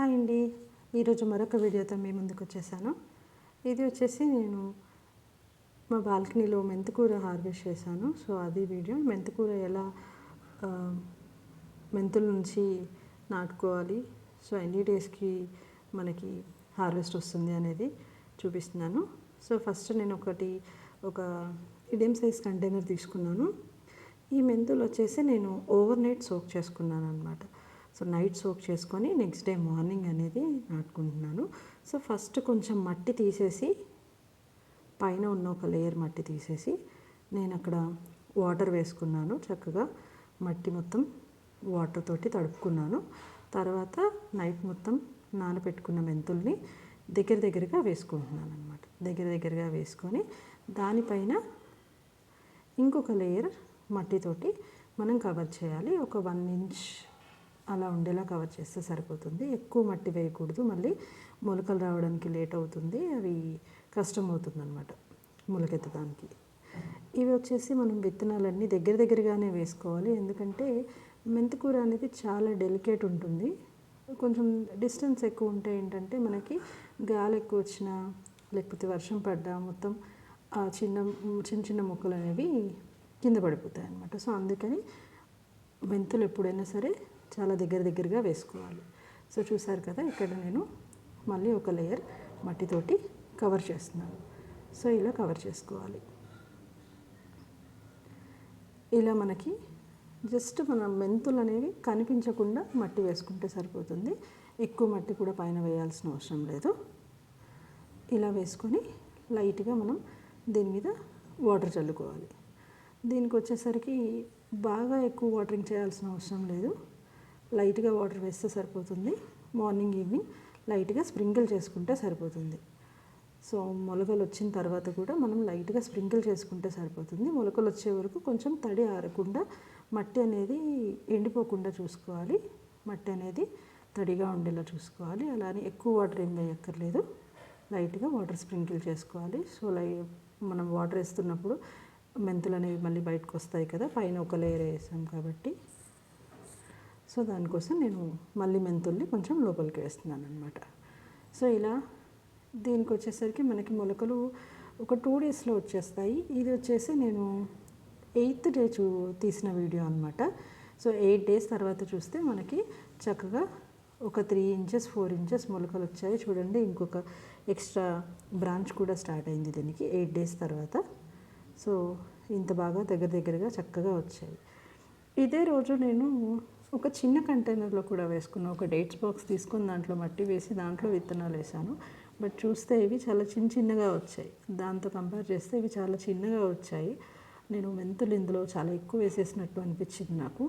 Hi అండి. ఈరోజు మరొక వీడియోతో మీ ముందుకు వచ్చేసాను. ఇది వచ్చేసి నేను మా బాల్కనీలో మెంతికూర హార్వెస్ట్ చేశాను. సో అది వీడియో. మెంతికూర ఎలా మెంతుల నుంచి నాటుకోవాలి సో ఎన్ని డేస్కి మనకి హార్వెస్ట్ వస్తుంది అనేది చూపిస్తున్నాను. సో ఫస్ట్ నేను ఒకటి ఒక ఇడియం సైజ్ కంటైనర్ తీసుకున్నాను. ఈ మెంతులు వచ్చేసి నేను ఓవర్ నైట్ సోక్ చేసుకున్నాను అనమాట సో నైట్ సోక్ చేసుకొని నెక్స్ట్ డే మార్నింగ్ అనేది నాటుకుంటున్నాను. సో ఫస్ట్ కొంచెం మట్టి తీసేసి పైన ఉన్న ఒక లేయర్ మట్టి తీసేసి నేను అక్కడ వాటర్ వేసుకున్నాను చక్కగా. మట్టి మొత్తం వాటర్ తోటి తడుపుకున్నాను. తర్వాత నైట్ మొత్తం నానబెట్టుకున్న మెంతుల్ని దగ్గర దగ్గరగా వేసుకుంటున్నాను అనమాట దగ్గర దగ్గరగా వేసుకొని దానిపైన ఇంకొక లేయర్ మట్టితోటి మనం కవర్ చేయాలి. ఒక వన్ ఇంచ్ అలా ఉండేలా కవర్ చేస్తే సరిపోతుంది. ఎక్కువ మట్టి వేయకూడదు. మళ్ళీ మొలకలు రావడానికి లేట్ అవుతుంది. అవి కష్టం అవుతుంది అనమాట మొలకెత్తడానికి. ఇవి వచ్చేసి మనం విత్తనాలన్నీ దగ్గర దగ్గరగానే వేసుకోవాలి. ఎందుకంటే మెంతికూర అనేది చాలా డెలికేట్ ఉంటుంది. కొంచెం డిస్టెన్స్ ఎక్కువ ఉంటే ఏంటంటే మనకి గాలి ఎక్కువ వచ్చినా లేకపోతే వర్షం పడ్డా మొత్తం ఆ చిన్న చిన్న చిన్న మొక్కలు అనేవి కింద పడిపోతాయి అన్నమాట సో అందుకని మెంతులు ఎప్పుడైనా సరే చాలా దగ్గర దగ్గరగా వేసుకోవాలి. సో చూసారు కదా ఇక్కడ నేను మళ్ళీ ఒక లేయర్ మట్టితోటి కవర్ చేస్తున్నాను. సో ఇలా కవర్ చేసుకోవాలి. ఇలా మనకి జస్ట్ మన మెంతులు అనేవి కనిపించకుండా మట్టి వేసుకుంటే సరిపోతుంది. ఎక్కువ మట్టి కూడా పైన వేయాల్సిన అవసరం లేదు. ఇలా వేసుకొని లైట్గా మనం దీని మీద వాటర్ చల్లుకోవాలి. దీనికి వచ్చేసరికి బాగా ఎక్కువ వాటరింగ్ చేయాల్సిన అవసరం లేదు. లైట్గా వాటర్ వేస్తే సరిపోతుంది. మార్నింగ్ ఈవినింగ్ లైట్గా స్ప్రింకిల్ చేసుకుంటే సరిపోతుంది. సో మొలకలు వచ్చిన తర్వాత కూడా మనం లైట్గా స్ప్రింకిల్ చేసుకుంటే సరిపోతుంది. మొలకలు వచ్చే వరకు కొంచెం తడి ఆరకుండా మట్టి అనేది ఎండిపోకుండా చూసుకోవాలి. మట్టి అనేది తడిగా ఉండేలా చూసుకోవాలి. అలానే ఎక్కువ వాటర్ ఏం వేయక్కర్లేదు. లైట్గా వాటర్ స్ప్రింకిల్ చేసుకోవాలి. సో లై మనం వాటర్ వేస్తున్నప్పుడు మెంతులు అనేవి మళ్ళీ బయటకు వస్తాయి కదా పైన ఒక లేయర్ వేసాం కాబట్టి. సో దానికోసం నేను మళ్ళీ మెంతుల్ని కొంచెం లోపలికి వేస్తున్నాను అనమాట సో ఇలా దీనికి వచ్చేసరికి మనకి మొలకలు ఒక టూ డేస్లో వచ్చేస్తాయి. ఇది వచ్చేసి నేను ఎయిత్ డే చూ తీసిన వీడియో అనమాట సో ఎయిట్ డేస్ తర్వాత చూస్తే మనకి చక్కగా ఒక త్రీ ఇంచెస్ ఫోర్ ఇంచెస్ మొలకలు వచ్చాయి. చూడండి ఇంకొక ఎక్స్ట్రా బ్రాంచ్ కూడా స్టార్ట్ అయింది దీనికి ఎయిట్ డేస్ తర్వాత. సో ఇంత బాగా దగ్గర దగ్గరగా చక్కగా వచ్చాయి. ఇదే రోజు నేను ఒక చిన్న కంటైనర్లో కూడా వేసుకున్న ఒక డేట్స్ బాక్స్ తీసుకొని దాంట్లో మట్టి వేసి దాంట్లో విత్తనాలు వేసాను. బట్ చూస్తే ఇవి చాలా చిన్న చిన్నగా వచ్చాయి. దాంతో కంపేర్ చేస్తే ఇవి చాలా చిన్నగా వచ్చాయి. నేను మెంతులు ఇందులో చాలా ఎక్కువ వేసేసినట్టు అనిపించింది నాకు.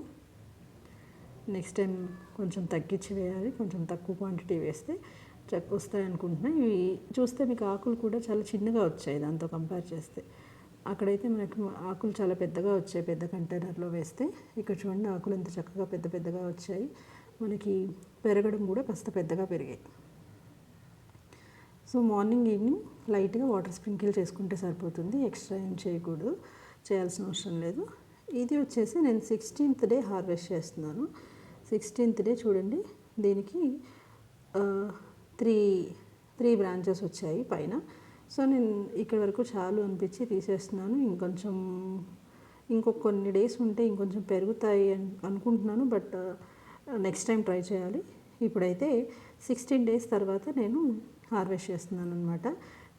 నెక్స్ట్ టైం కొంచెం తగ్గించి వేయాలి కొంచెం తక్కువ క్వాంటిటీ వేస్తే చక్క వస్తాయి అనుకుంటున్నాను ఇవి చూస్తే మీకు ఆకులు కూడా చాలా చిన్నగా వచ్చాయి దాంతో కంపేర్ చేస్తే. అక్కడైతే మనకి ఆకులు చాలా పెద్దగా వచ్చాయి పెద్ద కంటైనర్లో వేస్తే. ఇక్కడ చూడండి ఆకులు ఎంత చక్కగా పెద్ద పెద్దగా వచ్చాయి. మనకి పెరగడం కూడా కాస్త పెద్దగా పెరిగాయి. సో మార్నింగ్ ఈవినింగ్ లైట్గా వాటర్ స్ప్రింకిల్ చేసుకుంటే సరిపోతుంది. ఎక్స్ట్రా ఏం చేయకూడదు చేయాల్సిన అవసరం లేదు. ఇది వచ్చేసి నేను సిక్స్టీన్త్ డే హార్వెస్ట్ చేస్తున్నాను. సిక్స్టీన్త్ డే చూడండి దీనికి త్రీ త్రీ బ్రాంచెస్ వచ్చాయి పైన. సో నేను ఇక్కడ వరకు చాలు అనిపించి తీసేస్తున్నాను. ఇంకొంచెం ఇంకొక కొన్ని డేస్ ఉంటే ఇంకొంచెం పెరుగుతాయి అని అనుకుంటున్నాను. బట్ నెక్స్ట్ టైం ట్రై చేయాలి. ఇప్పుడైతే సిక్స్టీన్ డేస్ తర్వాత నేను హార్వెస్ట్ చేస్తున్నాను అనమాట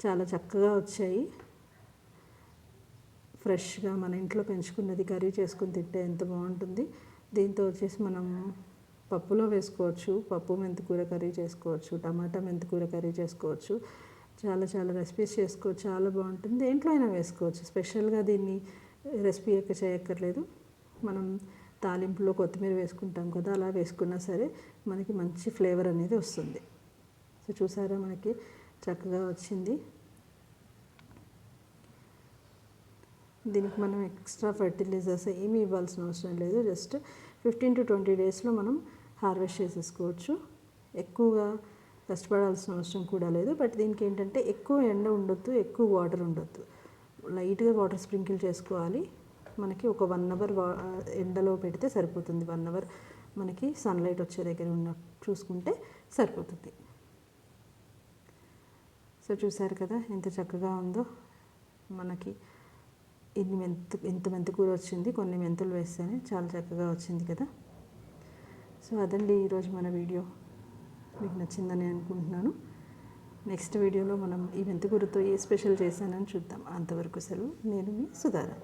చాలా చక్కగా వచ్చాయి. ఫ్రెష్గా మన ఇంట్లో పెంచుకున్నది కర్రీ చేసుకుని తింటే ఎంత బాగుంటుంది. దీంతో వచ్చేసి మనం పప్పులో వేసుకోవచ్చు పప్పు మెంతికూర కర్రీ చేసుకోవచ్చు టమాటా మెంతికూర కర్రీ చేసుకోవచ్చు. చాలా చాలా రెసిపీస్ చేసుకోవచ్చు. చాలా బాగుంటుంది. దేంట్లో అయినా వేసుకోవచ్చు. స్పెషల్గా దీన్ని eh, రెసిపీ ఎక్క చేయక్కర్లేదు. మనం తాలింపులో కొత్తిమీర వేసుకుంటాం కదా అలా వేసుకున్నా సరే మనకి మంచి ఫ్లేవర్ అనేది వస్తుంది. సో చూసారా మనకి చక్కగా వచ్చింది. దీనికి మనం ఎక్స్ట్రా ఫర్టిలైజర్స్ ఏమీ ఇవ్వాల్సిన అవసరం లేదు. జస్ట్ ఫిఫ్టీన్ టు ట్వంటీ డేస్లో మనం హార్వెస్ట్ చేసేసుకోవచ్చు. ఎక్కువగా కష్టపడాల్సిన అవసరం కూడా లేదు. బట్ దీనికి ఏంటంటే ఎక్కువ ఎండ ఉండొద్దు ఎక్కువ వాటర్ ఉండొద్దు. లైట్గా వాటర్ స్ప్రింకిల్ చేసుకోవాలి. మనకి ఒక వన్ అవర్ ఎండలో పెడితే సరిపోతుంది. వన్ అవర్ మనకి సన్లైట్ వచ్చే దగ్గర ఉన్న చూసుకుంటే సరిపోతుంది. సో చూసారు కదా ఎంత చక్కగా ఉందో. మనకి ఇన్ని మెంతు ఎంత మెంతు కూర వచ్చింది. కొన్ని మెంతులు వేస్తేనే చాలా చక్కగా వచ్చింది కదా. సో అదండి ఈరోజు మన వీడియో. మీకు నచ్చిందని అనుకుంటున్నాను. నెక్స్ట్ వీడియోలో మనం ఈ మెంతికూరతో ఏ స్పెషల్ చేశానని చూద్దాం. అంతవరకు సెలవు. నేను మీ సుధారా.